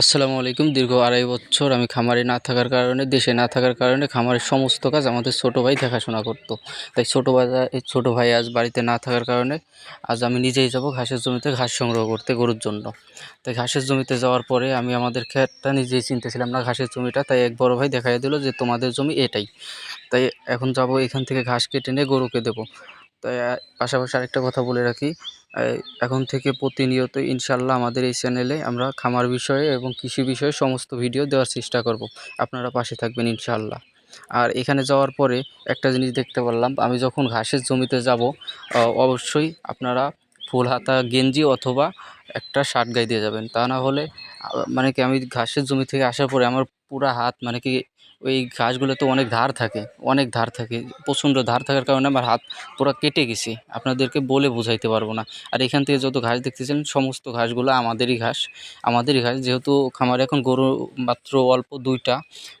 আসসালামু আলাইকুম। দীর্ঘ আড়াই বছর আমি খামারে না থাকার কারণে, দেশে না থাকার কারণে খামারের সমস্ত কাজ আমাদের ছোটো ভাই দেখাশোনা করতো। তাই ছোটো ভাই ছোটো ভাই আজ বাড়িতে না থাকার কারণে আজ আমি নিজেই যাব ঘাসের জমিতে ঘাস সংগ্রহ করতে গরুর জন্য। তাই ঘাসের জমিতে যাওয়ার পরে আমি আমাদের ক্ষেতটা নিজেই চিনতেছিলাম না ঘাসের জমিটা। তাই এক বড় ভাই দেখাই দিল যে, তোমাদের জমি এটাই। তাই এখন যাব এখান থেকে ঘাস কেটে নিয়ে গরুকে দেবো। তাই পাশাপাশি আরেকটা কথা বলে রাখি এখন থেকে প্রতিনিয়ত ইনশাল্লাহ আমাদের এই চ্যানেলে আমরা খামার বিষয়ে এবং কৃষি বিষয়ে সমস্ত ভিডিও দেওয়ার চেষ্টা করব। আপনারা পাশে থাকবেন ইনশাল্লাহ আর এখানে যাওয়ার পরে একটা জিনিস দেখতে পারলাম, আমি যখন ঘাসের জমিতে যাব অবশ্যই আপনারা ফুল হাতা গেঞ্জি অথবা একটা শার্ট গায়ে দিয়ে যাবেন। তা না হলে মানে কি আমি ঘাসের জমি থেকে আসার পরে আমার পুরা হাত মানে কি ওই ঘাসগুলোতে অনেক ধার থাকে, অনেক ধার থাকে, প্রচণ্ড ধার থাকার কারণে আমার হাত পুরো কেটে গেছে। আপনাদেরকে বলে বোঝাইতে পারব না। আর এখান থেকে যত ঘাস দেখতেছেন, সমস্ত ঘাসগুলো আমাদেরই ঘাস। আমাদেরই ঘাস, যেহেতু খামারে এখন গরু মাত্র অল্প দুইটা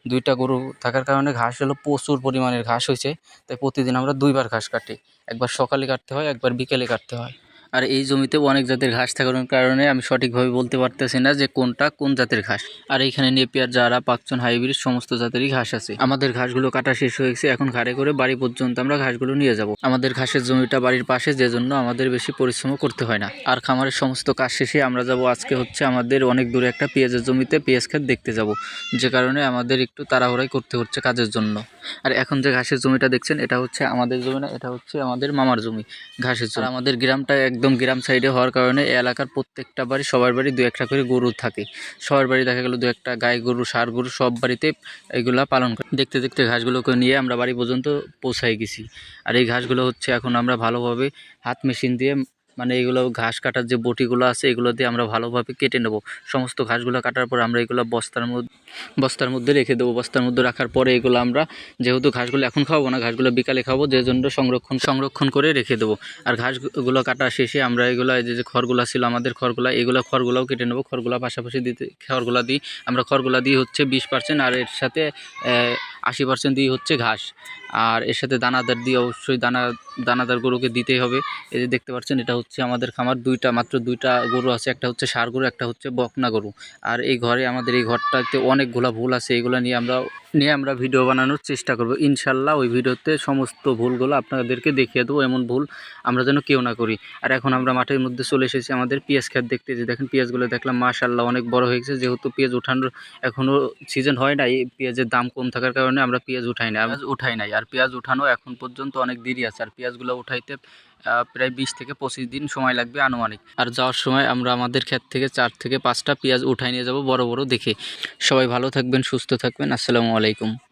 দুইটা গরু থাকার কারণে ঘাস হলো প্রচুর পরিমাণের ঘাস হয়েছে। তাই প্রতিদিন আমরা দুইবার ঘাস কাটি। একবার সকালে কাটতে হয়, একবার বিকেলে কাটতে হয়। আর এই জমিতে অনেক জাতের ঘাস থাকার কারণে আমি সঠিকভাবে বলতে পারতেছি না যে কোনটা কোন জাতের ঘাস। আর এইখানে নেপিয়ার যারা পাকচন, হাইব্রিড সমস্ত জাতেরই ঘাস আছে। আমাদের ঘাসগুলো কাটা শেষ হয়েছে এখন ঘাড়ে করে বাড়ি পর্যন্ত আমরা ঘাসগুলো নিয়ে যাব। আমাদের ঘাসের জমিটা বাড়ির পাশে যে জন্য আমাদের বেশি পরিশ্রম করতে হয় না। আর খামারের সমস্ত কাজ শেষে আমরা যাব, আজকে হচ্ছে আমাদের অনেক দূরে একটা পেঁয়াজের জমিতে পেঁয়াজ ক্ষেত দেখতে যাব। যে কারণে আমাদের একটু তাড়াহুড়াই করতে হচ্ছে কাজের জন্য। আর এখন যে ঘাসের জমিটা দেখছেন, এটা হচ্ছে আমাদের জমি না, এটা হচ্ছে আমাদের মামার জমি ঘাসের জমি। আমাদের গ্রামটা একদম গ্রাম সাইডে হওয়ার কারণে এলাকার প্রত্যেকটা বাড়ি, সবার বাড়ি দু একটা করে গরু থাকে। সবার বাড়ি দেখা গেলো দু একটা গাই গরু সার গরু, সব বাড়িতে এগুলা পালন করে। দেখতে দেখতে ঘাসগুলোকে নিয়ে আমরা বাড়ি পর্যন্ত পৌঁছাই গেছি। আর এই ঘাসগুলো হচ্ছে এখন আমরা ভালোভাবে হাত মেশিন দিয়ে মানে এগুলো ঘাস কাটার যে বটিগুলো আছে, এগুলো দিয়ে আমরা ভালোভাবে কেটে নেব। সমস্ত ঘাসগুলো কাটার পর আমরা এগুলো বস্তার মধ্যে বস্তার মধ্যে রেখে দেবো। বস্তার মধ্যে রাখার পরে এগুলো আমরা, যেহেতু ঘাসগুলো এখন খাব না, ঘাসগুলো বিকালে খাব যে জন্য সংরক্ষণ সংরক্ষণ করে রেখে দেবো। আর ঘাসগুলো কাটা শেষে আমরা এগুলো যে যে খড়গুলো ছিল আমাদের খড়গুলা, এগুলো খড়গুলাও কেটে নেব। খড়গুলো পাশাপাশি দিতে, খড়গুলা দিই, আমরা খড়গুলা দিই হচ্ছে বিশ পার্সেন্ট আর এর সাথে আশি পার্সেন্ট দিয়ে হচ্ছে ঘাস। আর এর সাথে দানাদার দিয়ে অবশ্যই দানা, দানাদার গরুকে দিতেই হবে। এই যে দেখতে পাচ্ছেন, এটা হচ্ছে আমাদের খামার। দুইটা, মাত্র দুইটা গরু আছে, একটা হচ্ছে সার গরু, একটা হচ্ছে বকনা গরু। আর এই ঘরে, আমাদের এই ঘরটাতে অনেকগুলো ভুল আছে, এগুলো নিয়ে আমরা নিয়ে আমরা ভিডিও বানানোর চেষ্টা করব। ইনশাল্লাহ ওই ভিডিওতে সমস্ত ভুলগুলো আপনাদেরকে দেখিয়ে দেবো, এমন ভুল আমরা যেন কেউ না করি। আর এখন আমরা মাঠের মধ্যে চলে এসেছি, আমাদের পেঁয়াজ খেত দেখতে যে দেখেন পেঁয়াজগুলো দেখলাম মাশাল্লাহ অনেক বড় হয়ে গেছে। যেহেতু পেঁয়াজ উঠানোর এখনও সিজন হয় নাই, পেঁয়াজের দাম কম থাকার কারণে আমরা পেঁয়াজ উঠাই না উঠাই নাই। আর পেঁয়াজ উঠানো এখন পর্যন্ত অনেক দেরি আছে। আর পেঁয়াজগুলো উঠাইতে প্রায় বিশ থেকে পঁচিশ দিন সময় লাগবে আনুমানিক। আর যাওয়ার সময় আমরা আমাদের ক্ষেত থেকে চার থেকে পাঁচটা পেঁয়াজ উঠাই নিয়ে যাব বড় বড় দেখে। সবাই ভালো থাকবেন, সুস্থ থাকবেন। আসসালামু আলাইকুম।